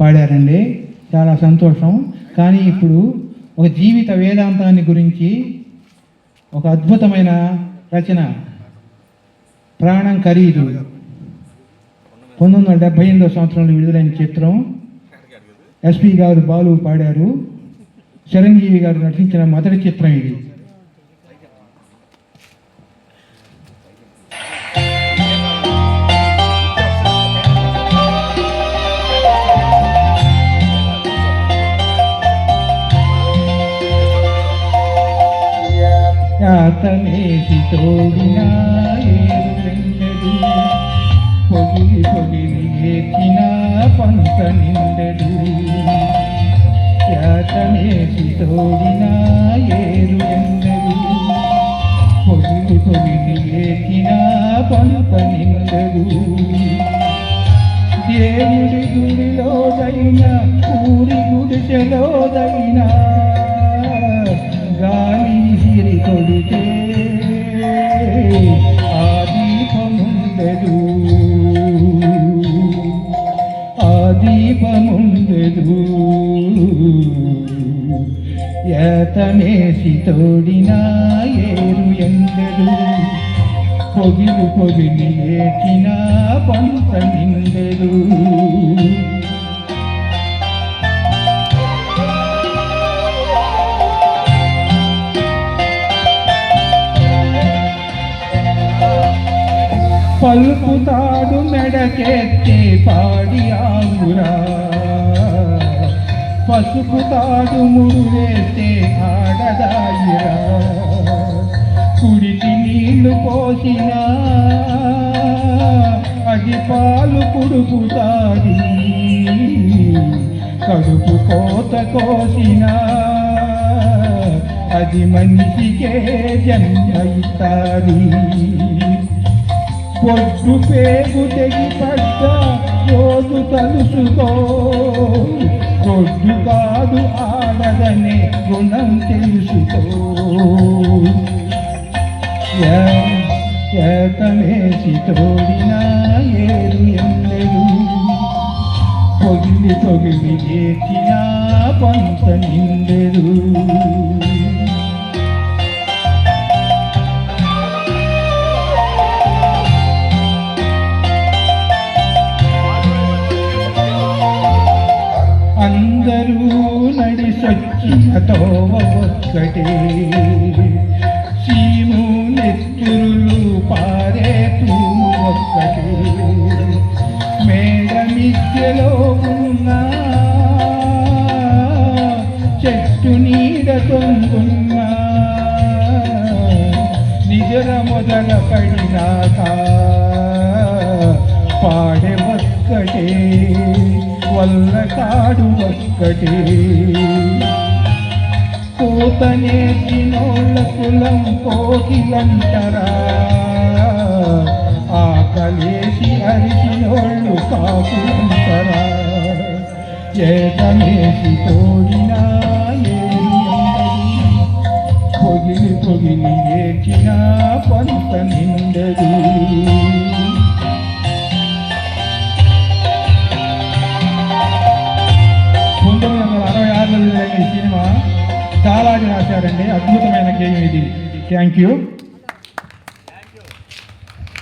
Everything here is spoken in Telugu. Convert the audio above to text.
పాడారండి. చాలా సంతోషం. కానీ ఇప్పుడు ఒక జీవిత వేదాంతాన్ని గురించి ఒక అద్భుతమైన రచన. ప్రాణం ఖరీదు. పంతొమ్మిది వందల డెబ్బై ఎనిమిదో సంవత్సరంలో విడుదలైన చిత్రం. ఎస్పి గారు బాలు పాడారు. చిరంజీవి గారు నటించిన మొదటి చిత్రం ఇది. యాతనేసి తోడిన పొగిలి పొగిలి ఏకిన పంత నిండడు యాతనేసి తోడిన ఏరు ఎండెడు పొగిలి పొగిలి ఏకిన పంత నిండడు దేవుడి గుడిలోదైనా ఊరి గుడిసెలోదైనా గాలి సిరి కొడితే ఆ దీపముండెదు ఆ దీపముండెదు ఏతనేసి తోడిన ఏరు ఎండెడు పొగిలు పొగిలి ఏచిన పంత నిండెడు పలుకుతాడు మెడకెత్తి పాడి ఆవురా పసుపుతాడు ముడువేస్తే ఆడదాయిరా. కుడికి నీళ్ళు పోసినా అది పాలు కుడుపుతాది కడుపు కోత కోసినా అది మనిషికే జన్మ ఇస్తాది. పొట్టు పేగు తెగి పడ్డ రోజు తలుసుకో కొట్టు కాదు ఆడదనే గుణం తెలుసుకో. ఏతమేసి తోడిన ఏరు నడిసొచ్చిన తోవ ఒక్కటే సీము నెత్తురులు పారేతూ ఒక్కటే మేడ మిద్దెలో ఉన్న చెట్టు నీడ తొంగున్న నిజర మొదల పడినాక పాడే ఒక్కటే వల్ల కాడు ఒక్కటే. కూత నేర్చినోళ్ళ కులం కోకిలంటరా? ఆకలేసి అరిచినోళ్ళు కాకులంటరా? చేతమేసి తోడినా చాలా అని రాశారండి. అద్భుతమైన గేమ్ ఇది. Thank you